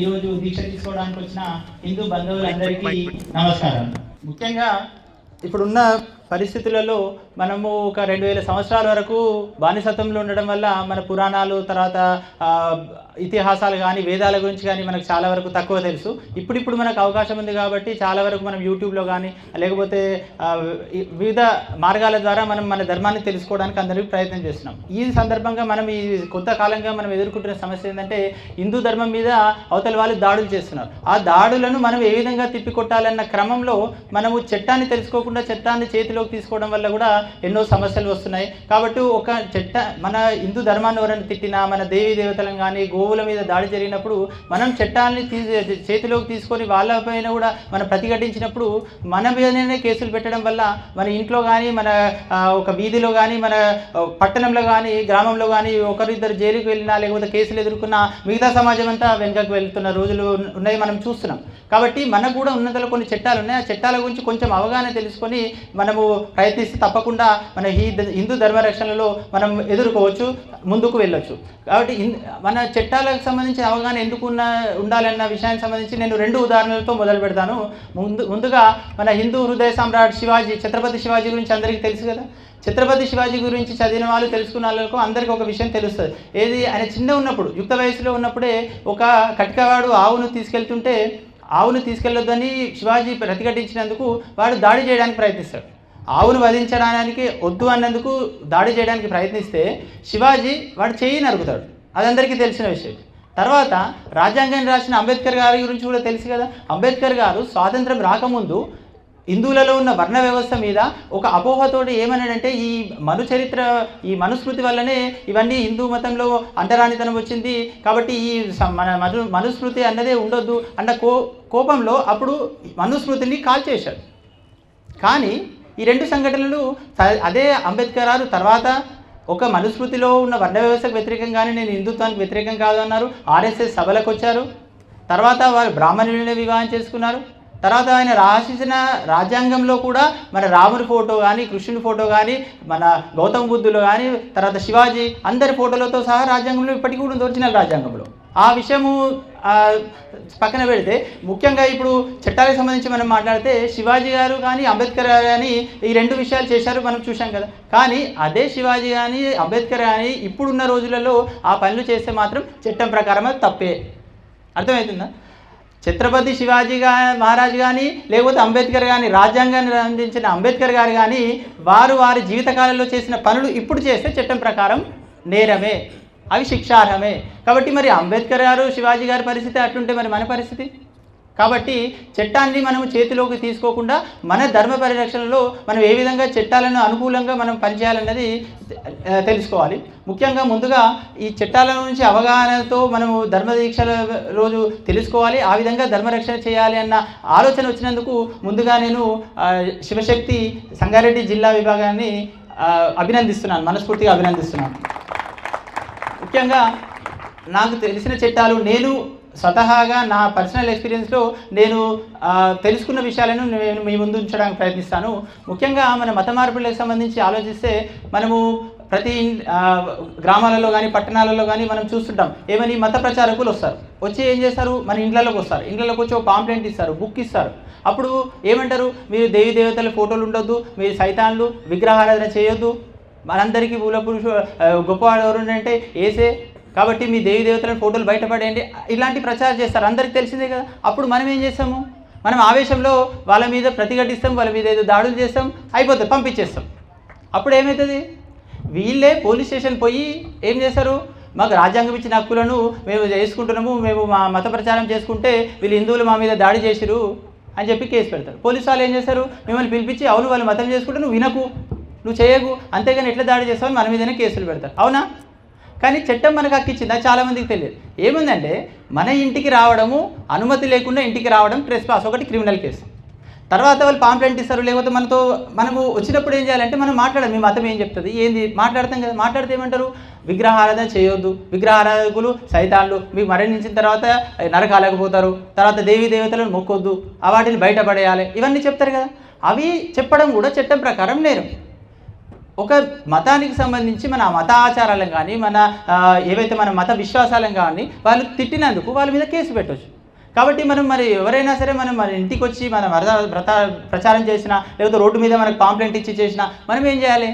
ఈరోజు దీక్ష తీసుకోవడానికి వచ్చిన హిందూ బంధువులందరికీ నమస్కారం ముఖ్యంగా ఇప్పుడున్న పరిస్థితులలో మనము ఒక రెండు వేల సంవత్సరాల వరకు బానిసత్వంలో ఉండడం వల్ల మన పురాణాలు తర్వాత ఇతిహాసాలు కానీ వేదాల గురించి కానీ మనకు చాలా వరకు తక్కువ తెలుసు. ఇప్పుడిప్పుడు మనకు అవకాశం ఉంది కాబట్టి చాలా వరకు మనం యూట్యూబ్లో కానీ లేకపోతే వివిధ మార్గాల ద్వారా మనం మన ధర్మాన్ని తెలుసుకోవడానికి అందరికీ ప్రయత్నం చేస్తున్నాం. ఈ సందర్భంగా మనం ఈ కొత్త కాలంగా మనం ఎదుర్కొంటున్న సమస్య ఏంటంటే హిందూ ధర్మం మీద అవతల వాళ్ళు దాడులు చేస్తున్నారు. ఆ దాడులను మనం ఏ విధంగా తిప్పికొట్టాలన్న క్రమంలో మనము చట్టాన్ని తెలుసుకోకుండా చట్టాన్ని చేతిలోకి తీసుకోవడం వల్ల కూడా ఎన్నో సమస్యలు వస్తున్నాయి. కాబట్టి ఒక చట్ట మన హిందూ ధర్మాన్ని ఎవరైనా తిట్టినా మన దేవీ దేవతలను కానీ గోవుల మీద దాడి జరిగినప్పుడు మనం చట్టాలని తీ చేతిలోకి తీసుకొని వాళ్ళపైన కూడా మనం ప్రతిఘటించినప్పుడు మన మీదనే కేసులు పెట్టడం వల్ల మన ఇంట్లో కానీ మన ఒక వీధిలో కానీ మన పట్టణంలో కానీ గ్రామంలో కానీ ఒకరిద్దరు జైలుకి వెళ్ళినా లేకపోతే కేసులు ఎదుర్కొన్నా మిగతా సమాజం అంతా వెనుకకు వెళ్తున్న రోజులు ఉన్నాయి మనం చూస్తున్నాం. కాబట్టి మనకు కూడా ఉన్నతలో కొన్ని చట్టాలు ఉన్నాయి. ఆ చట్టాల గురించి కొంచెం అవగాహన తెలుసుకొని మనము ప్రయత్నిస్తే తప్పకుండా మన ఈ ద- హిందూ ధర్మ రక్షణలో మనం ఎదుర్కోవచ్చు ముందుకు వెళ్ళొచ్చు. కాబట్టి మన చట్టాలకు సంబంధించిన అవగాహన ఎందుకు ఉన్న ఉండాలన్న విషయానికి సంబంధించి నేను రెండు ఉదాహరణలతో మొదలు పెడతాను. ముందు ముందుగా మన హిందూ హృదయ సమ్రాట్ శివాజీ ఛత్రపతి శివాజీ గురించి అందరికీ తెలుసు కదా? ఛత్రపతి శివాజీ గురించి చదివిన వాళ్ళు తెలుసుకున్న వాళ్ళకు అందరికీ ఒక విషయం తెలుస్తుంది. ఏది ఆయన చిన్న ఉన్నప్పుడు యుక్త వయసులో ఉన్నప్పుడే ఒక కటికవాడు ఆవును తీసుకెళ్తుంటే ఆవును తీసుకెళ్ళొద్దని శివాజీ ప్రతిఘటించినందుకు వాడు దాడి చేయడానికి ప్రయత్నిస్తాడు. ఆవును వధించడానికి వద్దు అన్నందుకు దాడి చేయడానికి ప్రయత్నిస్తే శివాజీ వాడు చేయి నరుకుతాడు. అది అందరికీ తెలిసిన విషయం. తర్వాత రాజ్యాంగాన్ని రాసిన అంబేద్కర్ గారి గురించి కూడా తెలుసు కదా. అంబేద్కర్ గారు స్వాతంత్రం రాకముందు హిందువులలో ఉన్న వర్ణ వ్యవస్థ మీద ఒక అపోహతోటి ఏమన్నాడంటే ఈ మను చరిత్ర ఈ మనుస్మృతి వల్లనే ఇవన్నీ హిందూ మతంలో అంటరానితనం వచ్చింది. కాబట్టి ఈ మన మను మనుస్మృతి అన్నదే ఉండొద్దు అన్న కో కోపంలో అప్పుడు మనుస్మృతిని కాల్ చేశాడు కానీ ఈ రెండు సంఘటనలు అదే అంబేద్కర్ గారు తర్వాత ఒక మనుస్మృతిలో ఉన్న వర్ణ వ్యవస్థకు వ్యతిరేకంగానే నేను హిందుత్వానికి వ్యతిరేకం కాదు అన్నారు ఆర్ఎస్ఎస్ సభలకు వచ్చారు. తర్వాత వారు బ్రాహ్మణులనే వివాహం చేసుకున్నారు. తర్వాత ఆయన రాసిన రాజ్యాంగంలో కూడా మన రాముని ఫోటో కానీ కృష్ణుని ఫోటో కానీ మన గౌతమ బుద్ధులు కానీ తర్వాత శివాజీ అందరి ఫోటోలతో సహా రాజ్యాంగంలో ఇప్పటికీ కూడా ఉంది. ఒరిజినల్ రాజ్యాంగంలో. ఆ విషయము పక్కన పెడితే ముఖ్యంగా ఇప్పుడు చట్టాలకు సంబంధించి మనం మాట్లాడితే శివాజీ గారు కానీ అంబేద్కర్ గారు కానీ ఈ రెండు విషయాలు చేశారు మనం చూసాం కదా. కానీ అదే శివాజీ కానీ అంబేద్కర్ కానీ ఇప్పుడున్న రోజులలో ఆ పనులు చేస్తే మాత్రం చట్టం ప్రకారం అది తప్పే. అర్థమవుతుందా? ఛత్రపతి శివాజీ గా మహారాజ్ కానీ లేకపోతే అంబేద్కర్ కానీ రాజ్యాంగాన్ని అందించిన అంబేద్కర్ గారు కానీ వారు వారి జీవితకాలంలో చేసిన పనులు ఇప్పుడు చేస్తే చట్టం ప్రకారం నేరమే. అవి శిక్షార్హమే. కాబట్టి మరి అంబేద్కర్ గారు శివాజీ గారి పరిస్థితి అట్లుంటే మరి మన పరిస్థితి? కాబట్టి చట్టాన్ని మనం చేతిలోకి తీసుకోకుండా మన ధర్మ పరిరక్షణలో మనం ఏ విధంగా చట్టాలను అనుకూలంగా మనం పనిచేయాలన్నది తెలుసుకోవాలి. ముఖ్యంగా ముందుగా ఈ చట్టాల నుంచి అవగాహనతో మనము ధర్మ దీక్షల రోజు తెలుసుకోవాలి ఆ విధంగా ధర్మరక్షణ చేయాలి అన్న ఆలోచన వచ్చినందుకు ముందుగా నేను శివశక్తి సంగారెడ్డి జిల్లా విభాగాన్ని అభినందిస్తున్నాను మనస్ఫూర్తిగా అభినందిస్తున్నాను. ముఖ్యంగా నాకు తెలిసిన చట్టాలు నేను స్వతహాగా నా పర్సనల్ ఎక్స్పీరియన్స్లో నేను తెలుసుకున్న విషయాలను నేను మీ ముందు ఉంచడానికి ప్రయత్నిస్తాను. ముఖ్యంగా మన మత మార్పులకు సంబంధించి ఆలోచిస్తే మనము ప్రతి గ్రామాలలో కానీ పట్టణాలలో కానీ మనం చూస్తుంటాం. ఏమని మత ప్రచారకులు వస్తారు. వచ్చి ఏం చేస్తారు? మన ఇండ్లలోకి వస్తారు. ఇండ్లలోకి వచ్చి ఒక పాంప్లెంట్ ఇస్తారు బుక్ ఇస్తారు. అప్పుడు ఏమంటారు? మీరు దేవి దేవతల ఫోటోలు ఉండొద్దు మీరు సైతాన్లు విగ్రహారాధన చేయొద్దు. మనందరికీ మూల పురుషు గొప్పవాడు ఎవరు అంటే ఏసే కాబట్టి మీ దేవి దేవతలను ఫోటోలు బయటపడేయండి ఇలాంటి ప్రచారం చేస్తారు. అందరికీ తెలిసిందే కదా. అప్పుడు మనం ఏం చేస్తాము? మనం ఆవేశంలో వాళ్ళ మీద ప్రతిఘటిస్తాం వాళ్ళ మీద ఏదో దాడులు చేస్తాం అయిపోతుంది పంపించేస్తాం. అప్పుడు ఏమవుతుంది వీళ్ళే పోలీస్ స్టేషన్ పోయి ఏం చేస్తారు? మాకు రాజ్యాంగం ఇచ్చిన హక్కులను మేము చేసుకుంటున్నాము మేము మా మత ప్రచారం చేసుకుంటే వీళ్ళు హిందువులు మా మీద దాడి చేసిరు అని చెప్పి కేసు పెడతారు. పోలీసు వాళ్ళు ఏం చేస్తారు? మిమ్మల్ని పిలిపించి అవును వాళ్ళు మతం చేసుకుంటే నువ్వు వినకు. నువ్వు చేయకు అంతేగాని ఎట్లా దాడి చేస్తావు మన మీదనే కేసులు పెడతారు. అవునా? కానీ చట్టం మనకు హక్కిచ్చింది అది చాలామందికి తెలియదు. ఏముందంటే మన ఇంటికి రావడము అనుమతి లేకుండా ఇంటికి రావడం ట్రెస్ పాస్ ఒకటి క్రిమినల్ కేసు తర్వాత వాళ్ళు పాంప్లెంట్ ఇస్తారు లేకపోతే మనతో మనము వచ్చినప్పుడు ఏం చేయాలంటే మనం మాట్లాడాలి మీ మతం ఏం చెప్తుంది ఏంది మాట్లాడతాం కదా మాట్లాడితే ఏమంటారు? విగ్రహారాధన చేయొద్దు విగ్రహారాధకులు సైతాన్లు మీకు మరణించిన తర్వాత నరకాలకు పోతారు తర్వాత దేవీ దేవతలను మొక్కొద్దు ఆ వాటిని బయటపడేయాలి ఇవన్నీ చెప్తారు కదా. అవి చెప్పడం కూడా చట్టం ప్రకారం నేరం. ఒక మతానికి సంబంధించి మన మత ఆచారాలను కానీ మన ఏవైతే మన మత విశ్వాసాలను కానీ వాళ్ళు తిట్టినందుకు వాళ్ళ మీద కేసు పెట్టవచ్చు కాబట్టి మనం మరి ఎవరైనా సరే మనం మన ఇంటికి వచ్చి మన వ్రత వ్రత ప్రచారం చేసినా లేకపోతే రోడ్డు మీద మనకు కాంప్లైంట్ ఇచ్చి చేసినా మనం ఏం చేయాలి?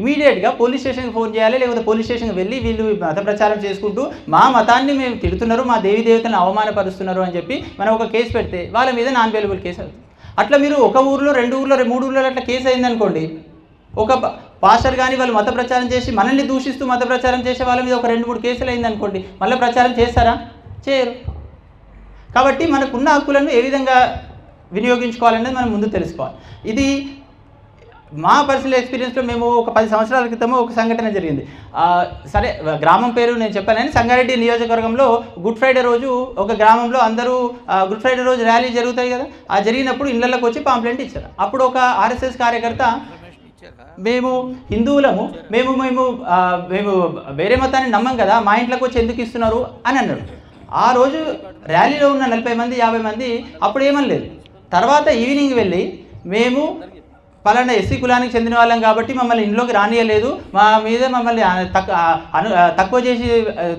ఇమీడియట్గా పోలీస్ స్టేషన్కి ఫోన్ చేయాలి లేకపోతే పోలీస్ స్టేషన్కి వెళ్ళి వీళ్ళు మత ప్రచారం చేసుకుంటూ మా మతాన్ని మేము తిడుతున్నారు మా దేవి దేవతలను అవమానపరుస్తున్నారు అని చెప్పి మనం ఒక కేసు పెడితే వాళ్ళ మీద నాన్ అవైలబుల్ కేసు అవుతుంది. అట్లా మీరు ఒక ఊర్లో రెండు ఊర్లో మూడు ఊర్లో అట్లా కేసు అయిందనుకోండి ఒక పాస్టర్ కానీ వాళ్ళు మత ప్రచారం చేసి మనల్ని దూషిస్తూ మత ప్రచారం చేసే వాళ్ళ మీద ఒక రెండు మూడు కేసులు అయిందనుకోండి మళ్ళీ ప్రచారం చేస్తారా? చేయరు. కాబట్టి మనకున్న హక్కులను ఏ విధంగా వినియోగించుకోవాలనేది మనం ముందు తెలుసుకోవాలి. ఇది మా పర్సనల్ ఎక్స్పీరియన్స్లో మేము ఒక పది సంవత్సరాల క్రితము ఒక సంఘటన జరిగింది. సరే గ్రామం పేరు నేను చెప్పానని సంగారెడ్డి నియోజకవర్గంలో గుడ్ ఫ్రైడే రోజు ఒక గ్రామంలో అందరూ గుడ్ ఫ్రైడే రోజు ర్యాలీ జరుగుతాయి కదా ఆ జరిగినప్పుడు ఇళ్ళలోకి వచ్చి పాంప్లెంట్ ఇచ్చారు. అప్పుడు ఒక ఆర్ఎస్ఎస్ కార్యకర్త మేము హిందువులము మేము మేము మేము వేరే మతాన్ని నమ్మం కదా మా ఇంట్లోకి వచ్చి ఎందుకు ఇస్తున్నారు అని అన్నాడు ఆ రోజు ర్యాలీలో ఉన్న నలభై మంది యాభై మంది అప్పుడు ఏమనలేదు. తర్వాత ఈవినింగ్ వెళ్ళి మేము పలానా ఎస్సీ కులానికి చెందిన వాళ్ళం కాబట్టి మమ్మల్ని ఇంట్లోకి రానియలేదు మా మీద మమ్మల్ని తక్కువ తక్కువ చేసి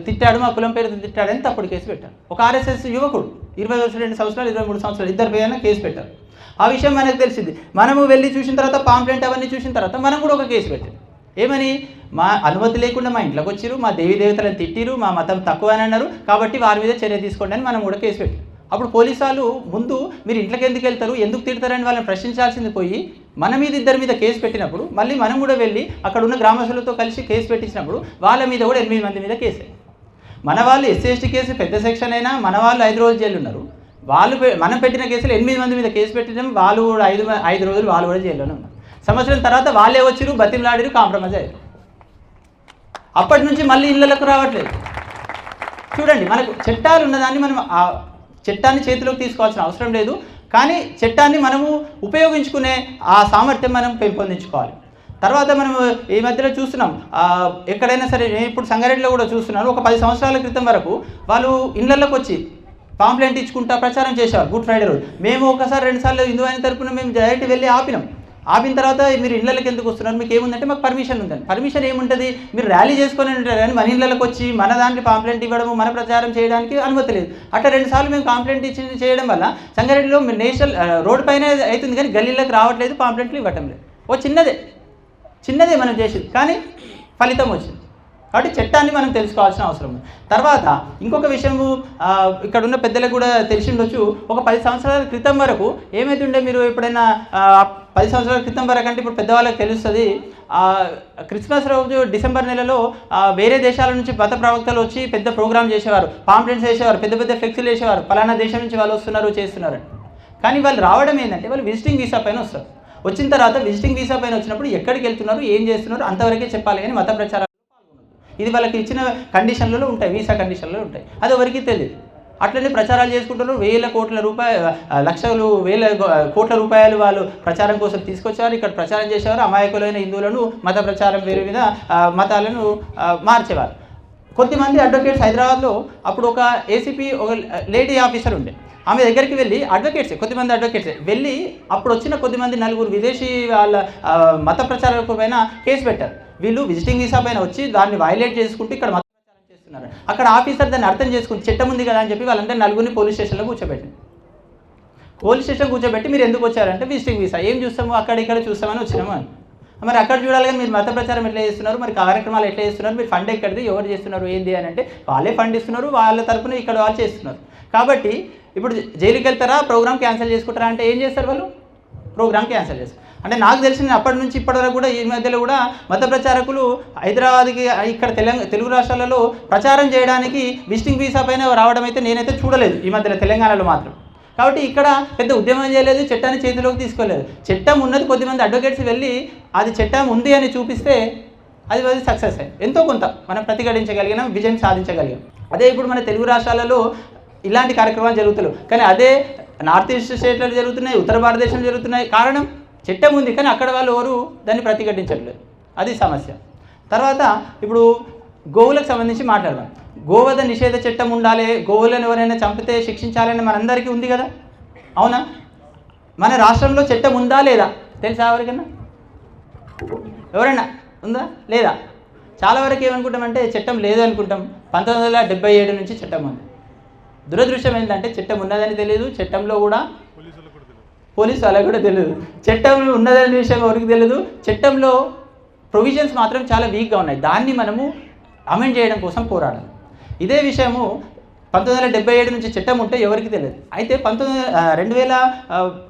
తిట్టాడు మా కులం పేరు తిట్టాడని తప్పుడు కేసు పెట్టారు. ఒక ఆర్ఎస్ఎస్ యువకుడు ఇరవై రెండు సంవత్సరాలు ఇరవై మూడు సంవత్సరాలు ఇద్దరు పేరైనా కేసు పెట్టారు. ఆ విషయం మనకు తెలిసింది. మనము వెళ్ళి చూసిన తర్వాత పాంప్లెంట్ అవన్నీ చూసిన తర్వాత మనం కూడా ఒక కేసు పెట్టాం. ఏమని? మా అనుమతి లేకుండా మా ఇంట్లోకి వచ్చిరు మా దేవి దేవతలను తిట్టిరు మా మతం తక్కువ అని అన్నారు కాబట్టి వారి మీద చర్య తీసుకోండి అని మనం కూడా కేసు పెట్టాం. అప్పుడు పోలీసు వాళ్ళు ముందు మీరు ఇంట్లోకి ఎందుకు వెళ్తారు ఎందుకు తిడతారని వాళ్ళని ప్రశ్నించాల్సింది పోయి మన మీద ఇద్దరి మీద కేసు పెట్టినప్పుడు మళ్ళీ మనం కూడా వెళ్ళి అక్కడ ఉన్న గ్రామస్తులతో కలిసి కేసు పెట్టించినప్పుడు వాళ్ళ మీద కూడా ఎనిమిది మంది మీద కేసు మన వాళ్ళు ఎస్సీ ఎస్టీ కేసు పెద్ద సెక్షన్ అయినా మన వాళ్ళు ఐదు రోజులు జైలు ఉన్నారు. వాళ్ళు పె- మనం పెట్టిన కేసులు ఎనిమిది మంది మీద కేసు పెట్టడం వాళ్ళు కూడా ఐదు ఐదు రోజులు వాళ్ళు కూడా జైల్లోనే ఉన్నారు. సంవత్సరం తర్వాత వాళ్ళే వచ్చిరు బతిమలాడిరు కాంప్రమైజ్ అయ్యారు. అప్పటి నుంచి మళ్ళీ ఇళ్ళకు రావట్లేదు. చూడండి మనకు చట్టాలు ఉన్నదాన్ని మనం ఆ చట్టాన్ని చేతిలోకి తీసుకోవాల్సిన అవసరం లేదు కానీ చట్టాన్ని మనము ఉపయోగించుకునే ఆ సామర్థ్యం మనం పెంపొందించుకోవాలి. తర్వాత మనం ఈ మధ్యలో చూస్తున్నాం ఎక్కడైనా సరే నేను ఇప్పుడు సంగారెడ్డిలో కూడా చూస్తున్నాను ఒక పది సంవత్సరాల క్రితం వరకు వాళ్ళు ఇళ్ళల్లోకి వచ్చి పాంప్లెంట్ ఇచ్చుకుంటా ప్రచారం చేశారు గుడ్ ఫ్రైడే రోజు. మేము ఒకసారి రెండుసార్లు హిందూ ఆయన తరపున మేము డైరెక్ట్ వెళ్ళి ఆపినాం. ఆపిన తర్వాత మీరు ఇళ్ళకి ఎందుకు వస్తున్నారు? మీకు ఏముందంటే మాకు పర్మిషన్ ఉందండి. పర్మిషన్ ఏముంటుంది? మీరు ర్యాలీ చేసుకొని ఉంటారు కానీ మన ఇళ్ళకి వచ్చి మన దాంట్లో పాంప్లెంట్ ఇవ్వడం మన ప్రచారం చేయడానికి అనుమతి లేదు. అట్లా రెండు సార్లు మేము కాంప్లైంట్ ఇచ్చి చేయడం వల్ల సంగారెడ్డిలో నేషనల్ రోడ్ పైన అవుతుంది కానీ గల్లీలోకి రావట్లేదు పాంప్లెంట్లు ఇవ్వటం లేదు. ఓ చిన్నదే. చిన్నదే మనం చేసేది. కానీ ఫలితం వచ్చింది. కాబట్టి చట్టాన్ని మనం తెలుసుకోవాల్సిన అవసరం ఉంది. తర్వాత ఇంకొక విషయము ఇక్కడ ఉన్న పెద్దలకు కూడా తెలిసి ఉండొచ్చు ఒక పది సంవత్సరాల క్రితం వరకు ఏమైతుండే మీరు ఎప్పుడైనా పది సంవత్సరాల క్రితం వరకు అంటే ఇప్పుడు పెద్దవాళ్ళకి తెలుస్తుంది క్రిస్మస్ రోజు డిసెంబర్ నెలలో వేరే దేశాల నుంచి మత ప్రవక్తలు వచ్చి పెద్ద ప్రోగ్రామ్ చేసేవారు పాంప్లెంట్స్ వేసేవారు పెద్ద పెద్ద ఫ్లెక్సీలు వేసేవారు పలానా దేశం నుంచి వాళ్ళు వస్తున్నారు చేస్తున్నారు కానీ వాళ్ళు రావడం ఏంటంటే వాళ్ళు విజిటింగ్ వీసా పైన వస్తారు. వచ్చిన తర్వాత విజిటింగ్ వీసా పైన వచ్చినప్పుడు ఎక్కడికి వెళ్తున్నారు ఏం చేస్తున్నారు అంతవరకే చెప్పాలి కానీ మత ప్రచారం ఇది వాళ్ళకి ఇచ్చిన కండిషన్లలో ఉంటాయి వీసా కండిషన్లో ఉంటాయి. అది ఎవరికి తెలియదు అట్లనే ప్రచారాలు చేసుకుంటున్నారు. వేల కోట్ల రూపాయలు లక్షలు వేల కోట్ల రూపాయలు వాళ్ళు ప్రచారం కోసం తీసుకొచ్చారు. ఇక్కడ ప్రచారం చేసేవారు అమాయకులైన హిందువులను మత ప్రచారం పేరు మీద మతాలను మార్చేవారు. కొద్దిమంది అడ్వకేట్స్ హైదరాబాద్లో అప్పుడు ఒక ఏసీపీ ఒక లేడీ ఆఫీసర్ ఉండే. ఆమె దగ్గరికి వెళ్ళి అడ్వకేట్స్ కొద్దిమంది అడ్వకేట్స్ వెళ్ళి అప్పుడు వచ్చిన కొద్దిమంది నలుగురు విదేశీ వాళ్ళ మత ప్రచారకుల పైన కేసు పెట్టారు. వీళ్ళు విజిటింగ్ వీసా పైన వచ్చి దాన్ని వైలేట్ చేసుకుంటూ ఇక్కడ మత చేస్తున్నారు. అక్కడ ఆఫీసర్ దాన్ని అర్థం చేసుకుని చట్టం ఉంది కదా అని చెప్పి వాళ్ళంటే నలుగురిని పోలీస్ స్టేషన్లో కూర్చోబెట్టింది. పోలీస్ స్టేషన్ కూర్చోబెట్టి మీరు ఎందుకు వచ్చారంటే విజిటింగ్ వీసా ఏం చూస్తాము? అక్కడ ఇక్కడ చూస్తామని వచ్చినాము అని. మరి అక్కడ చూడాలి కానీ మీరు మత ప్రచారం ఎట్లా చేస్తున్నారు? మరి కార్యక్రమాలు ఎట్లా చేస్తున్నారు? మీరు ఫండ్ ఎక్కడిది? ఎవరు చేస్తున్నారు? ఏంది అని అంటే వాళ్ళే ఫండ్ ఇస్తున్నారు వాళ్ళ తరఫున ఇక్కడ వాళ్ళు చేస్తున్నారు. కాబట్టి ఇప్పుడు జైలుకి వెళ్తారా? ప్రోగ్రామ్ క్యాన్సిల్ చేసుకుంటారా అంటే ఏం చేస్తారు వాళ్ళు? ప్రోగ్రామ్ క్యాన్సిల్ చేస్తారు. అంటే నాకు తెలిసిన అప్పటి నుంచి ఇప్పటివరకు కూడా ఈ మధ్యలో కూడా మత ప్రచారకులు హైదరాబాద్కి ఇక్కడ తెలంగాణ తెలుగు రాష్ట్రాలలో ప్రచారం చేయడానికి విజిటింగ్ వీసా పైన రావడం అయితే నేనైతే చూడలేదు ఈ మధ్యలో తెలంగాణలో మాత్రం. కాబట్టి ఇక్కడ పెద్ద ఉద్యమం చేయలేదు చట్టాన్ని చేతిలోకి తీసుకోలేదు. చట్టం ఉన్నది కొద్దిమంది అడ్వకేట్స్ వెళ్ళి అది చట్టం ఉంది అని చూపిస్తే అది అది సక్సెస్ అయ్యింది ఎంతో కొంత మనం ప్రతిఘటించగలిగినాం విజయం సాధించగలిగాం. అదే ఇప్పుడు మన తెలుగు రాష్ట్రాలలో ఇలాంటి కార్యక్రమాలు జరుగుతున్నాయి కానీ అదే నార్త్ ఈస్ట్ స్టేట్లలో జరుగుతున్నాయి ఉత్తర భారతదేశంలో జరుగుతున్నాయి. కారణం చట్టం ఉంది కానీ అక్కడ వాళ్ళు ఎవరు దాన్ని ప్రతిఘటించట్లేదు. అది సమస్య. తర్వాత ఇప్పుడు గోవులకు సంబంధించి మాట్లాడదాం. గోవధ నిషేధ చట్టం ఉండాలి గోవులను ఎవరైనా చంపితే శిక్షించాలని మనందరికీ ఉంది కదా? అవునా? మన రాష్ట్రంలో చట్టం ఉందా లేదా? తెలుసా ఎవరికైనా? ఎవరైనా ఉందా? లేదా? చాలా వరకు ఏమనుకుంటామంటే చట్టం లేదు అనుకుంటాం. పంతొమ్మిది వందల డెబ్బై ఏడు నుంచి చట్టం ఉంది. దురదృష్టం ఏంటంటే చట్టం ఉన్నదని తెలియదు చట్టంలో కూడా పోలీసు వాళ్ళకి కూడా తెలియదు చట్టంలో ఉన్నదనే విషయం ఎవరికి తెలియదు చట్టంలో ప్రొవిజన్స్ మాత్రం చాలా వీక్గా ఉన్నాయి. దాన్ని మనము అమెండ్ చేయడం కోసం పోరాడాలి. ఇదే విషయము పంతొమ్మిది వందల డెబ్బై ఏడు నుంచి చట్టం ఉంటే ఎవరికి తెలియదు. అయితే పంతొమ్మిది రెండు వేల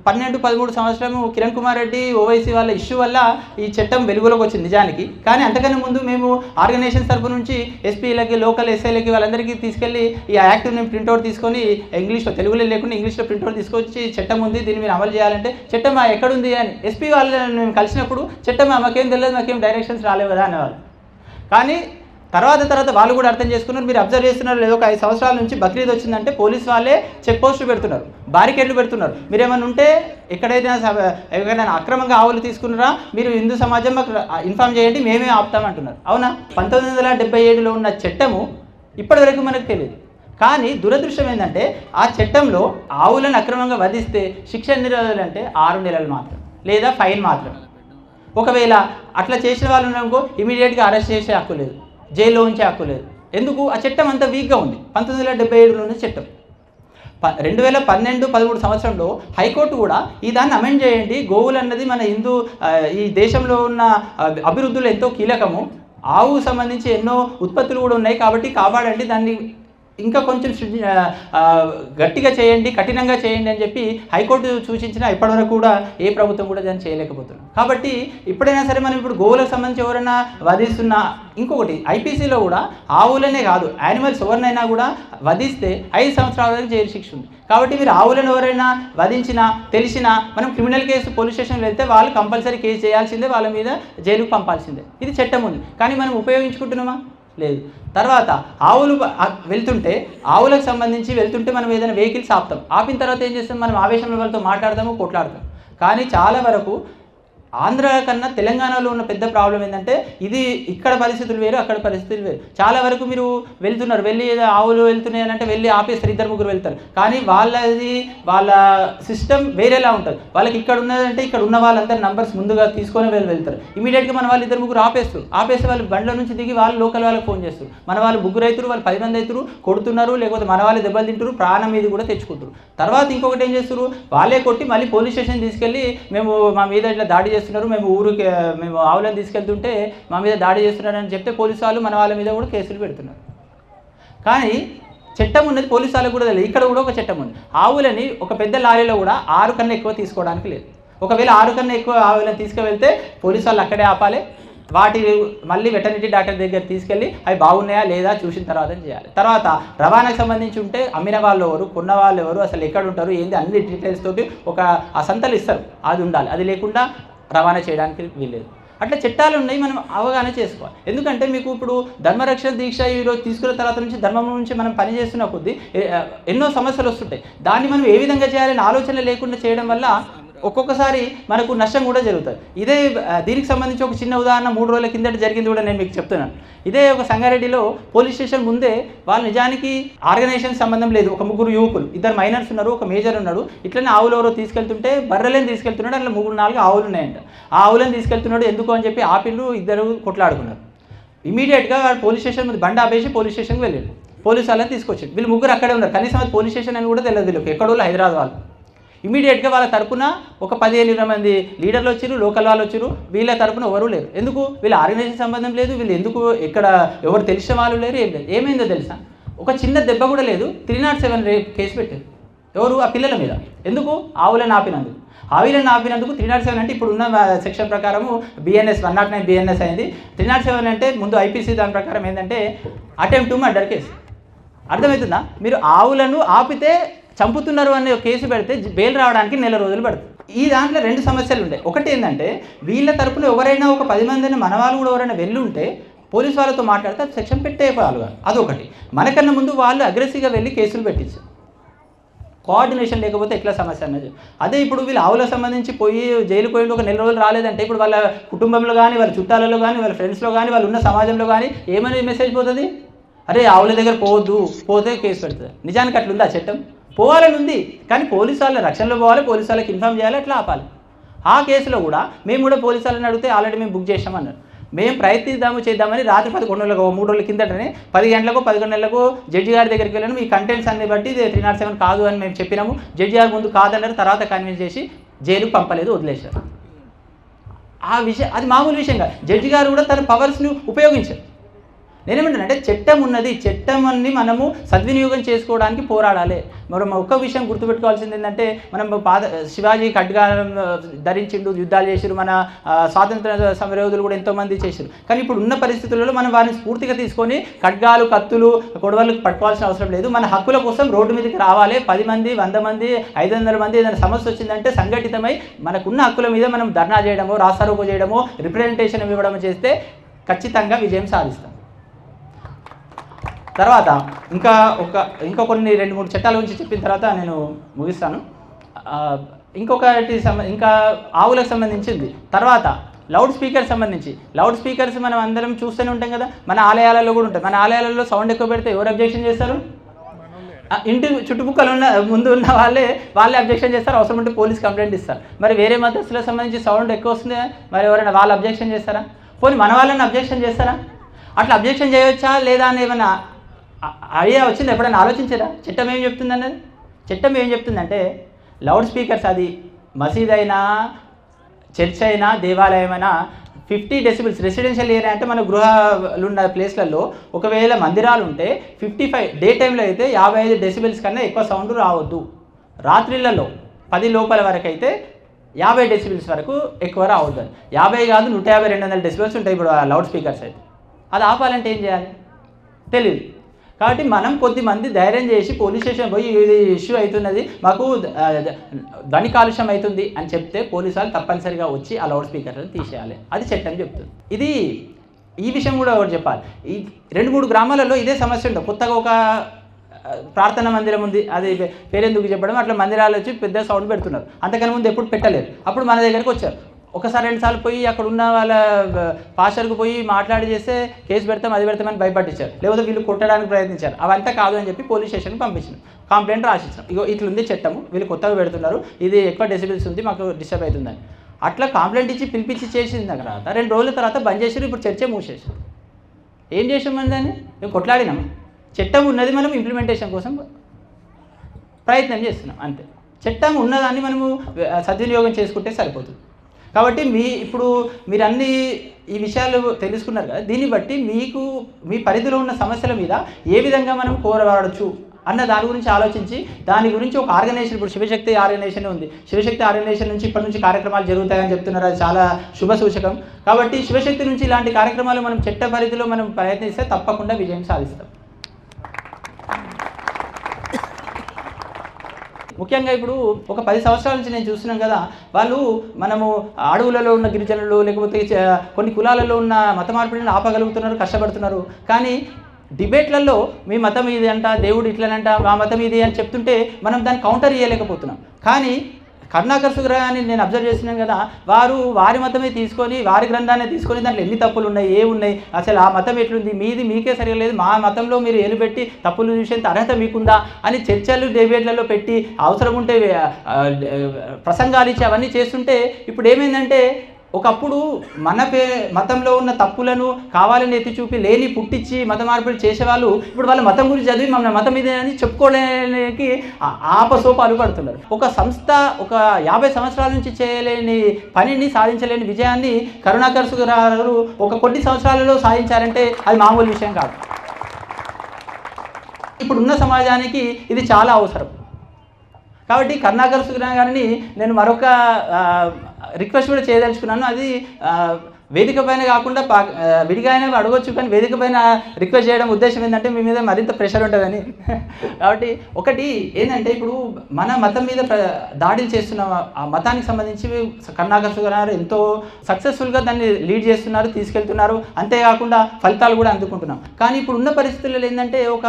పన్నెండు పదమూడు సంవత్సరము కిరణ్ కుమార్ రెడ్డి ఓవైసీ వాళ్ళ ఇష్యూ వల్ల ఈ చట్టం వెలుగులోకి వచ్చింది నిజానికి. కానీ అంతకన్నా ముందు మేము ఆర్గనైజేషన్ తరపు నుంచి ఎస్పీలకి లోకల్ ఎస్ఐలకి వాళ్ళందరికీ తీసుకెళ్ళి ఈ యాక్ట్ నేను ప్రింట్అవుట్ తీసుకొని ఇంగ్లీష్లో తెలుగులో లేకుండా ఇంగ్లీష్లో ప్రింట్అవుట్ తీసుకొచ్చి చట్టం ఉంది దీన్ని మీరు అమలు చేయాలంటే చట్టం ఎక్కడుంది అని. ఎస్పీ వాళ్ళని మేము కలిసినప్పుడు చట్టం మాకేం తెలియదు మాకేం డైరెక్షన్స్ రాలేవదా కదా అనేవాళ్ళు కానీ తర్వాత తర్వాత వాళ్ళు కూడా అర్థం చేసుకున్నారు మీరు అబ్జర్వ్ చేస్తున్నారు లేదో ఒక ఐదు సంవత్సరాల నుంచి బక్రీద్ వచ్చిందంటే పోలీస్ వాళ్ళే చెక్ పోస్టులు పెడుతున్నారు బారికేడ్లు పెడుతున్నారు. మీరు ఏమైనా ఉంటే ఎక్కడైనా ఎక్కడైనా అక్రమంగా ఆవులు తీసుకున్నారా మీరు హిందూ సమాజం మాకు ఇన్ఫామ్ చేయండి మేమే ఆపుతామంటున్నారు అవునా? పంతొమ్మిది వందల డెబ్బై ఏడులో ఉన్న చట్టము ఇప్పటివరకు మనకు తెలియదు. కానీ దురదృష్టం ఏంటంటే ఆ చట్టంలో ఆవులను అక్రమంగా వధిస్తే శిక్ష ఎన్ని రోజులు అంటే ఆరు నెలలు మాత్రం లేదా ఫైన్ మాత్రం. ఒకవేళ అట్లా చేసిన వాళ్ళు ఉన్నారనుకో ఇమీడియట్గా అరెస్ట్ చేసే హక్కు లేదు. జైల్లోంచి ఉంచే ఎందుకు? ఆ చట్టం అంత వీక్గా ఉంది. పంతొమ్మిది వందల డెబ్బై ఏడులో ఉన్న చట్టం. ప రెండు వేల పన్నెండు పదమూడు సంవత్సరంలో హైకోర్టు కూడా ఈ దాన్ని అమెండ్ చేయండి. గోవులు అన్నది మన హిందూ ఈ దేశంలో ఉన్న ఆ, అభివృద్ధిలో ఎంతో కీలకము. ఆవు సంబంధించి ఎన్నో ఉత్పత్తులు కూడా ఉన్నాయి కాబట్టి కాపాడండి. దాన్ని ఇంకా కొంచెం గట్టిగా చేయండి కఠినంగా చేయండి అని చెప్పి హైకోర్టు సూచించినా ఇప్పటివరకు కూడా ఏ ప్రభుత్వం కూడా దాన్ని చేయలేకపోతున్నాం. కాబట్టి ఇప్పుడైనా సరే మనం ఇప్పుడు గోవులకు సంబంధించి ఎవరైనా వధిస్తున్నా ఇంకొకటి ఐపీసీలో కూడా ఆవులనే కాదు యానిమల్స్ ఎవరినైనా కూడా వధిస్తే ఐదు సంవత్సరాల వరకు జైలు శిక్ష ఉంది. కాబట్టి మీరు ఆవులను ఎవరైనా వధించినా తెలిసినా మనం క్రిమినల్ కేసు పోలీస్ స్టేషన్కి వెళ్తే వాళ్ళు కంపల్సరీ కేసు చేయాల్సిందే వాళ్ళ మీద జైలుకు పంపాల్సిందే. ఇది చట్టం ఉంది. కానీ మనం ఉపయోగించుకుంటున్నామా? లేదు. తర్వాత ఆవులు వెళ్తుంటే ఆవులకు సంబంధించి వెళ్తుంటే మనం ఏదైనా వెహికల్స్ ఆపుతాం. ఆపిన తర్వాత ఏం చేస్తాం? మనం ఆవేశంలో వాళ్ళతో మాట్లాడతాము కొట్లాడతాం. కానీ చాలా వరకు ఆంధ్ర కన్నా తెలంగాణలో ఉన్న పెద్ద ప్రాబ్లం ఏంటంటే ఇది ఇక్కడ పరిస్థితులు వేరు అక్కడ పరిస్థితులు వేరు. చాలా వరకు మీరు వెళ్తున్నారు వెళ్ళి ఆవులు వెళ్తున్నాయి అంటే వెళ్ళి ఆపేస్తారు ఇద్దరు ముగ్గురు వెళ్తారు. కానీ వాళ్ళది వాళ్ళ సిస్టమ్ వేరేలా ఉంటుంది. వాళ్ళకి ఇక్కడ ఉన్నదంటే ఇక్కడ ఉన్న వాళ్ళందరి నంబర్స్ ముందుగా తీసుకొని వెళ్ళి వెళ్తారు. ఇమీడియట్గా మన వాళ్ళు ఇద్దరు ముగ్గురు ఆపేస్తారు. ఆపేస్తే వాళ్ళు బండ్ల నుంచి దిగి వాళ్ళు లోకల్ వాళ్ళకి ఫోన్ చేస్తారు. మన వాళ్ళు ముగ్గురు అవుతారు వాళ్ళు పది మంది అవుతారు కొడుతున్నారు లేకపోతే మన వాళ్ళు దెబ్బలు తింటారు ప్రాణం మీద కూడా తెచ్చుకుంటారు తర్వాత ఇంకొకటి ఏం చేస్తారు? వాళ్ళే కొట్టి మళ్ళీ పోలీస్ స్టేషన్ తీసుకెళ్ళి మేము మా మీద ఇట్లా దాడి చేస్తున్నారు. మేము ఊరికి మేము ఆవులను తీసుకెళ్తుంటే మా మీద దాడి చేస్తున్నారు అని చెప్తే పోలీసు వాళ్ళు మన వాళ్ళ మీద కూడా కేసులు పెడుతున్నారు. కానీ చట్టం ఉన్నది పోలీసు వాళ్ళకి కూడా తెలియదు. ఇక్కడ కూడా ఒక చట్టం ఉంది. ఆవులని ఒక పెద్ద లారీలో కూడా ఆరు కన్నా ఎక్కువ తీసుకోవడానికి లేదు. ఒకవేళ ఆరు కన్నా ఎక్కువ ఆవులను తీసుకువెళ్తే పోలీసు వాళ్ళు అక్కడే ఆపాలి. వాటి మళ్ళీ వెటర్నిటీ డాక్టర్ దగ్గర తీసుకెళ్ళి అవి బాగున్నాయా లేదా చూసిన తర్వాత చేయాలి. తర్వాత రవాణాకు సంబంధించి ఉంటే అమ్మిన వాళ్ళు ఎవరు కొన్న వాళ్ళు ఎవరు అసలు ఎక్కడ ఉంటారు ఏంది అన్ని డీటెయిల్స్ తోటి ఒక అసంతలు ఇస్తారు. అది ఉండాలి. అది లేకుండా రవాణా చేయడానికి వీల్లేదు. అట్లా చట్టాలు ఉన్నాయి మనం అవగాహన చేసుకోవాలి. ఎందుకంటే మీకు ఇప్పుడు ధర్మరక్షణ దీక్ష ఈరోజు తీసుకున్న తర్వాత నుంచి ధర్మం నుంచి మనం పని చేస్తున్న కొద్దీ ఎన్నో సమస్యలు వస్తుంటాయి. దాన్ని మనం ఏ విధంగా చేయాలని ఆలోచన లేకుండా చేయడం వల్ల ఒక్కొక్కసారి మనకు నష్టం కూడా జరుగుతుంది. ఇదే దీనికి సంబంధించి ఒక చిన్న ఉదాహరణ మూడు రోజుల కిందట జరిగింది కూడా నేను మీకు చెప్తున్నాను. ఇదే ఒక సంగారెడ్డిలో పోలీస్ స్టేషన్ ముందే వాళ్ళు నిజానికి ఆర్గనైజేషన్ సంబంధం లేదు. ఒక ముగ్గురు యువకులు ఇద్దరు మైనర్స్ ఉన్నారు ఒక మేజర్ ఉన్నాడు. ఇట్లనే ఆవులు ఎవరో తీసుకెళ్తుంటే బర్రెలను తీసుకెళ్తున్నాడు అందులో ముగ్గురు నాలుగు ఆవులు ఉన్నాయంట. ఆ ఆవులను తీసుకెళ్తున్నాడు ఎందుకు అని చెప్పి ఆపిల్లు ఇద్దరు కొట్లాడుకున్నారు. ఇమీడియట్గా వాడు పోలీస్ స్టేషన్ మీద బండి ఆపేసి పోలీస్ స్టేషన్కి వెళ్ళాడు. పోలీసు వాళ్ళని తీసుకొచ్చాడు. వీళ్ళు ముగ్గురు అక్కడే ఉన్నారు. కనీసం అది పోలీస్ స్టేషన్ అని కూడా తెలియదు వీళ్ళకి. ఎక్కడో హైదరాబాద్ వాళ్ళు ఇమీడియట్గా వాళ్ళ తరపున ఒక పదిహేను ఇరవై మంది లీడర్లు వచ్చారు లోకల్ వాళ్ళు వచ్చారు వీళ్ళ తరపున ఎవరు లేరు. ఎందుకు? వీళ్ళ ఆర్గనైజేషన్ సంబంధం లేదు వీళ్ళు ఎందుకు ఎక్కడ ఎవరు తెలిసిన వాళ్ళు లేరు ఏం లేదు. ఏమైందో తెలుసా? ఒక చిన్న దెబ్బ కూడా లేదు. Three nought seven rape case పెట్టారు. ఎవరు? ఆ పిల్లల మీద. ఎందుకు? ఆవులను ఆపినందుకు. ఆవులను ఆపినందుకు త్రీ నాట్ సెవెన్ అంటే ఇప్పుడు ఉన్న సెక్షన్ ప్రకారము BNS one nought nine BNS అయింది. త్రీ నాట్ సెవెన్ అంటే ముందు ఐపీసీ దాని ప్రకారం ఏంటంటే అటెంప్ట్ టు మర్డర్ కేసు అర్థమవుతుందా? మీరు ఆవులను ఆపితే చంపుతున్నారు అనే కేసు పెడితే బెయిల్ రావడానికి నెల రోజులు పడుతుంది. ఈ దాంట్లో రెండు సమస్యలు ఉంటాయి. ఒకటి ఏంటంటే వీళ్ళ తరపున ఎవరైనా ఒక పది మందిని మన వాళ్ళు కూడా ఎవరైనా వెళ్ళుంటే పోలీస్ వాళ్ళతో మాట్లాడితే అది సెక్షన్ పెట్టేయపాలి అదొకటి. మనకన్నా ముందు వాళ్ళు అగ్రెసివ్గా వెళ్ళి కేసులు పెట్టించు. కోఆర్డినేషన్ లేకపోతే ఎట్లా సమస్య అన్నది. అదే ఇప్పుడు వీళ్ళు ఆవులకు సంబంధించి పోయి జైలు పోయి ఒక నెల రోజులు రాలేదంటే ఇప్పుడు వాళ్ళ కుటుంబంలో కానీ వాళ్ళ చుట్టాలలో కానీ వాళ్ళ ఫ్రెండ్స్లో కానీ వాళ్ళు ఉన్న సమాజంలో కానీ ఏమైనా మెసేజ్ పోతుంది? అరే ఆవుల దగ్గర పోవద్దు పోతే కేసు పెడుతుంది. నిజానికి అట్లుందా చట్టం? పోవాలని ఉంది కానీ పోలీసు వాళ్ళ రక్షణలో పోవాలి పోలీసు వాళ్ళకి ఇన్ఫామ్ చేయాలి అట్లా ఆపాలి. ఆ కేసులో కూడా మేము కూడా పోలీసు వాళ్ళని అడిగితే ఆల్రెడీ మేము బుక్ చేసామన్నారు మేము ప్రయత్నిద్దాము చేద్దామని రాత్రి పదకొండులకు మూడు రోజుల కిందటనే పది గంటలకు పదకొండు నెలలకు జడ్జి గారి దగ్గరికి వెళ్ళాను. మీ కంటెంట్స్ అన్ని బట్టి ఇది త్రీ నాట్ సెవెన్ కాదు అని మేము చెప్పినాము. జడ్జి గారు ముందు కాదన్నారు తర్వాత కన్విన్స్ చేసి జైలుకు పంపలేదు వదిలేశారు. ఆ విషయం అది మామూలు విషయం కాదు. జడ్జి గారు కూడా తన పవర్స్ని ఉపయోగించారు. నేనేమంటానంటే చట్టం ఉన్నది చట్టం అన్ని మనము సద్వినియోగం చేసుకోవడానికి పోరాడాలి. మనం ఒక్క విషయం గుర్తుపెట్టుకోవాల్సింది ఏంటంటే మనం పాద శివాజీ ఖడ్గా ధరించిండు యుద్ధాలు చేసిరు మన స్వాతంత్ర సమరయోధులు కూడా ఎంతోమంది చేశారు కానీ ఇప్పుడు ఉన్న పరిస్థితులలో మనం వారిని స్ఫూర్తిగా తీసుకొని ఖడ్గాలు కత్తులు కొడవలు పట్టుకోవాల్సిన అవసరం లేదు. మన హక్కుల కోసం రోడ్డు మీదకి రావాలి. పది మంది వంద మంది ఐదు వందల మంది ఏదైనా సమస్య వచ్చిందంటే సంఘటితమై మనకున్న హక్కుల మీద మనం ధర్నా చేయడమో రాస్తారోకో చేయడమో రిప్రజెంటేషన్ ఇవ్వడం చేస్తే ఖచ్చితంగా విజయం సాధిస్తాం. తర్వాత ఇంకా ఒక ఇంకా కొన్ని రెండు మూడు చట్టాల గురించి చెప్పిన తర్వాత నేను ముగిస్తాను. ఇంకొకటి సంబ ఇంకా ఆవులకు సంబంధించింది. తర్వాత లౌడ్ స్పీకర్ సంబంధించి లౌడ్ స్పీకర్స్ మనం అందరం చూస్తూనే ఉంటాం కదా మన ఆలయాలలో కూడా ఉంటాయి. మన ఆలయాలలో సౌండ్ ఎక్కువ పెడితే ఎవరు అబ్జెక్షన్ చేస్తారు? ఇంటి చుట్టుపక్కల ఉన్న ముందు ఉన్న వాళ్ళే వాళ్ళే అబ్జెక్షన్ చేస్తారు. అవసరం ఉంటే పోలీస్ కంప్లైంట్ ఇస్తారు. మరి వేరే మద్దతులకు సంబంధించి సౌండ్ ఎక్కువ వస్తుంది? మరి ఎవరైనా వాళ్ళు అబ్జెక్షన్ చేస్తారా? పోనీ మన వాళ్ళని అబ్జెక్షన్ చేస్తారా? అట్లా అబ్జెక్షన్ చేయవచ్చా లేదా అని ఏమైనా ఐడియా వచ్చింది? ఎప్పుడైనా ఆలోచించారా? చట్టం ఏం చెప్తుంది అన్నది చట్టం ఏం చెప్తుందంటే లౌడ్ స్పీకర్స్ అది మసీద్ అయినా చర్చ్ అయినా దేవాలయం అయినా ఫిఫ్టీ డెసిబిల్స్ రెసిడెన్షియల్ ఏరియా అంటే మన గృహాలు ఉన్న ప్లేస్లలో ఒకవేళ మందిరాలు ఉంటే ఫిఫ్టీ ఫైవ్ డే టైంలో అయితే యాభై ఐదు డెసిబిల్స్ కన్నా ఎక్కువ సౌండ్ రావద్దు. రాత్రిళ్ళలో పది లోపల వరకు అయితే యాభై డెసిబిల్స్ వరకు ఎక్కువ రావద్దు యాభై కాదు నూట యాభై రెండు వందల డెసిబిల్స్ ఉంటాయి ఇప్పుడు లౌడ్ స్పీకర్స్ అయితే. అది ఆపాలంటే ఏం చేయాలి? తెలియదు కాబట్టి మనం కొద్దిమంది ధైర్యం చేసి పోలీస్ స్టేషన్ పోయి ఇది ఇష్యూ అవుతున్నది మాకు ధ్వని కాలుష్యం అవుతుంది అని చెప్తే పోలీసు వాళ్ళు తప్పనిసరిగా వచ్చి ఆ లౌడ్ స్పీకర్లను తీసేయాలి. అది చట్టం చెప్తుంది. ఇది ఈ విషయం కూడా ఒకటి చెప్పాలి. ఈ రెండు మూడు గ్రామాలలో ఇదే సమస్య ఉంటుంది కొత్తగా ఒక ప్రార్థన మందిరం ఉంది. అది పేరెందుకు చెప్పడం అట్లా మందిరాలు వచ్చి పెద్ద సౌండ్ పెడుతున్నారు. అంతకన్నా ముందు ఎప్పుడు పెట్టలేదు. అప్పుడు మన దగ్గరికి వచ్చారు. ఒకసారి రెండుసార్లు పోయి అక్కడ ఉన్న వాళ్ళ పాస్టర్కి పోయి మాట్లాడి చేస్తే కేసు పెడతాం అది పెడతామని భయపట్టించారు. లేకపోతే వీళ్ళు కొట్టడానికి ప్రయత్నించారు. అవంతా కాదు అని చెప్పి పోలీస్ స్టేషన్కి పంపించారు. కంప్లైంట్ రాసిచ్చాం ఇగో ఇట్లుంది చట్టము వీళ్ళు కొత్తగా పెడుతున్నారు ఇది ఎక్కువ డెసిబిల్స్ ఉంది మాకు డిస్టర్బ్ అవుతుందని. అట్లా కంప్లైంట్ ఇచ్చి పిలిపించి చేసిన తర్వాత రెండు రోజుల తర్వాత బంద్ చేసారు ఇప్పుడు చర్చే మూసేసారు ఏం చేసాం మనం దాన్ని? మేము కొట్లాడినాం. చట్టం ఉన్నది మనం ఇంప్లిమెంటేషన్ కోసం ప్రయత్నం చేస్తున్నాం అంతే. చట్టం ఉన్నదాన్ని మనము సద్వినియోగం చేసుకుంటే సరిపోతుంది. కాబట్టి మీ ఇప్పుడు మీరు అన్ని ఈ విషయాలు తెలుసుకున్నారు కదా దీన్ని బట్టి మీకు మీ పరిధిలో ఉన్న సమస్యల మీద ఏ విధంగా మనం కోరవాడచ్చు అన్న దాని గురించి ఆలోచించి దాని గురించి ఒక ఆర్గనైజేషన్ ఇప్పుడు శివశక్తి ఆర్గనైజేషన్ ఉంది. శివశక్తి ఆర్గనైజేషన్ నుంచి ఇప్పటి నుంచి కార్యక్రమాలు జరుగుతాయని చెప్తున్నారు అది చాలా శుభ సూచకం. కాబట్టి శివశక్తి నుంచి ఇలాంటి కార్యక్రమాలు మనం చట్ట పరిధిలో మనం ప్రయత్నిస్తే తప్పకుండా విజయం సాధిస్తాం. ముఖ్యంగా ఇప్పుడు ఒక పది సంవత్సరాల నుంచి నేను చూస్తున్నాం కదా వాళ్ళు మనము అడవులలో ఉన్న గిరిజనులు లేకపోతే కొన్ని కులాలలో ఉన్న మత మార్పిడిని ఆపగలుగుతున్నారు కష్టపడుతున్నారు. కానీ డిబేట్లలో మీ మతం ఇది అంట దేవుడు ఇట్లనంట మా మతం ఇది అని చెప్తుంటే మనం దాన్ని కౌంటర్ చేయలేకపోతున్నాం. కానీ కరుణాకర్ సుగ్రహాన్ని నేను అబ్జర్వ్ చేసినాను కదా వారు వారి మతమే తీసుకొని వారి గ్రంథాన్ని తీసుకొని దాంట్లో ఎన్ని తప్పులు ఉన్నాయి ఏ ఉన్నాయి అసలు ఆ మతం ఎట్లుంది మీది మీకే సరిగా లేదు మా మతంలో మీరు ఏలు పెట్టి తప్పులు చూసేంత అర్హత మీకుందా అని చర్చలు డిబేట్లలో పెట్టి అవసరం ఉంటే ప్రసంగాలు ఇచ్చి అవన్నీ చేస్తుంటే ఇప్పుడు ఏమైందంటే ఒకప్పుడు మన పే మతంలో ఉన్న తప్పులను కావాలని ఎత్తి చూపి లేని పుట్టించి మత మార్పిడి చేసేవాళ్ళు ఇప్పుడు వాళ్ళ మతం గురించి చదివి మన మతం ఇదే అని చెప్పుకోలేనికి ఆ- ఆపసోపాలు పడుతున్నారు. ఒక సంస్థ ఒక యాభై సంవత్సరాల నుంచి చేయలేని పనిని సాధించలేని విజయాన్ని కరుణాకర్ గారు ఒక కొన్ని సంవత్సరాలలో సాధించారంటే అది మామూలు విషయం కాదు. ఇప్పుడున్న సమాజానికి ఇది చాలా అవసరం. కాబట్టి కరుణాకర్ సుగ్రహ గారిని నేను మరొక రిక్వెస్ట్ కూడా చేయదలుచుకున్నాను. అది వేదిక పైన కాకుండా పా విడిగా అయినా అడగొచ్చు కానీ వేదిక పైన రిక్వెస్ట్ చేయడం ఉద్దేశం ఏంటంటే మీ మీద మరింత ప్రెషర్ ఉంటుందని. కాబట్టి ఒకటి ఏంటంటే ఇప్పుడు మన మతం మీద ప్ర- దాడులు చేస్తున్న ఆ మతానికి సంబంధించి కరుణాకర్ గారు ఎంతో సక్సెస్ఫుల్గా దాన్ని లీడ్ చేస్తున్నారు తీసుకెళ్తున్నారు. అంతేకాకుండా ఫలితాలు కూడా అందుకుంటున్నాం. కానీ ఇప్పుడు ఉన్న పరిస్థితుల్లో ఏంటంటే ఒక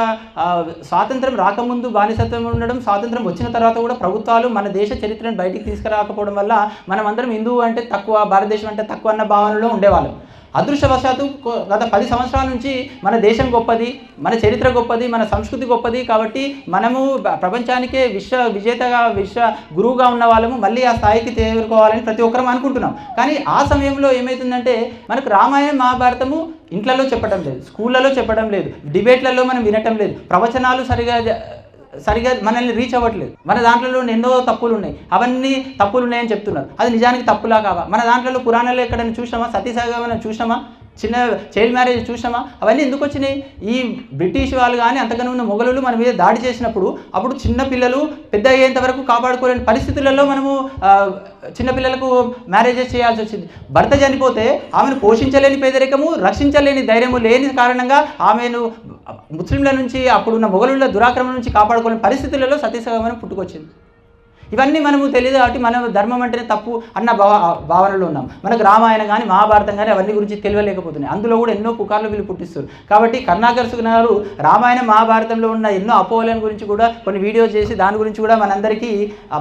స్వాతంత్రం రాకముందు బానిసత్వం ఉండడం స్వాతంత్రం వచ్చిన తర్వాత కూడా ప్రభుత్వాలు మన దేశ చరిత్రను బయటికి తీసుకురాకపోవడం వల్ల మనం అందరం హిందువు అంటే తక్కువ భారతదేశం అంటే తక్కువ అన్న భావనలో ఉండేవాళ్ళం. అదృష్టవశాత్తు గత పది సంవత్సరాల నుంచి మన దేశం గొప్పది మన చరిత్ర గొప్పది మన సంస్కృతి గొప్పది కాబట్టి మనము ప్రపంచానికే విశ్వ విజేతగా విశ్వ గురువుగా ఉన్న వాళ్ళము మళ్ళీ ఆ స్థాయికి చేరుకోవాలని ప్రతి ఒక్కరం అనుకుంటున్నాం. కానీ ఆ సమయంలో ఏమవుతుందంటే మనకు రామాయణం మహాభారతము ఇంట్లలో చెప్పడం లేదు స్కూళ్ళలో చెప్పడం లేదు డిబేట్లలో మనం వినటం లేదు ప్రవచనాలు సరిగా సరిగా మనల్ని రీచ్ అవ్వట్లేదు. మన దాంట్లో ఎన్నో తప్పులు ఉన్నాయి. అవన్నీ తప్పులు ఉన్నాయని చెప్తున్నారు. అది నిజానికి తప్పులా కావా? మన దాంట్లో పురాణాలు ఎక్కడైనా చూసినామా? సతీసాగమనం చూసినామా? చిన్న చైల్డ్ మ్యారేజ్ చూసామా? అవన్నీ ఎందుకు వచ్చినాయి? ఈ బ్రిటిష్ వాళ్ళు కానీ అంతకన్నా ఉన్న మొఘలులు మన మీద దాడి చేసినప్పుడు అప్పుడు చిన్నపిల్లలు పెద్ద అయ్యేంత వరకు కాపాడుకోలేని పరిస్థితులలో మనము చిన్నపిల్లలకు మ్యారేజెస్ చేయాల్సి వచ్చింది. భర్త చనిపోతే ఆమెను పోషించలేని పేదరికము రక్షించలేని ధైర్యము లేని కారణంగా ఆమెను ముస్లింల నుంచి అప్పుడున్న మొఘలుల దురాక్రమణ నుంచి కాపాడుకోలేని పరిస్థితులలో సతీసగమనం పుట్టుకొచ్చింది. ఇవన్నీ మనము తెలియదు కాబట్టి మనం ధర్మం అంటేనే తప్పు అన్న భావ భావనలో ఉన్నాం. మనకు రామాయణం కానీ మహాభారతం కానీ అవన్నీ గురించి తెలియలేకపోతున్నాయి. అందులో కూడా ఎన్నో పుకార్లు వీళ్ళు పుట్టిస్తారు కాబట్టి కర్ణాకర్ గారు రామాయణం మహాభారతంలో ఉన్న ఎన్నో అపోహలను గురించి కూడా కొన్ని వీడియోస్ చేసి దాని గురించి కూడా మనందరికీ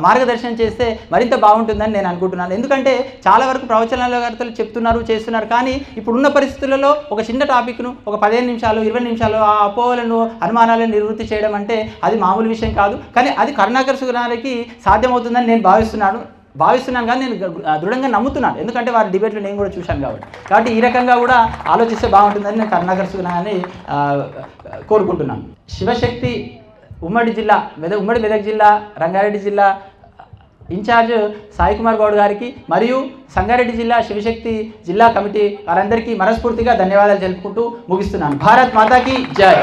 మార్గదర్శనం చేస్తే మరింత బాగుంటుందని నేను అనుకుంటున్నాను. ఎందుకంటే చాలా వరకు ప్రవచనాలు చెప్తున్నారు చేస్తున్నారు. కానీ ఇప్పుడున్న పరిస్థితులలో ఒక చిన్న టాపిక్ను ఒక పదిహేను నిమిషాలు ఇరవై నిమిషాలు ఆ అపోహలను అనుమానాలను నివృత్తి చేయడం అంటే అది మామూలు విషయం కాదు. కానీ అది కరుణాకర్ సుగారికి సాధ్యమవుతుందని నేను భావిస్తున్నాను. భావిస్తున్నాను కానీ నేను దృఢంగా నమ్ముతున్నాను. ఎందుకంటే వారి డిబేట్లో నేను కూడా చూశాను కాబట్టి. కాబట్టి ఈ రకంగా కూడా ఆలోచిస్తే బాగుంటుందని నేను కరుణాకర్ సుగాని కోరుకుంటున్నాను. శివశక్తి ఉమ్మడి జిల్లా మెద ఉమ్మడి మెదక్ జిల్లా రంగారెడ్డి జిల్లా ఇన్ఛార్జ్ సాయి కుమార్ గౌడ్ గారికి మరియు సంగారెడ్డి జిల్లా శివశక్తి జిల్లా కమిటీ వారందరికీ మనస్ఫూర్తిగా ధన్యవాదాలు తెలుపుకుంటూ ముగిస్తున్నాను. భారత్ మాతాకి జై!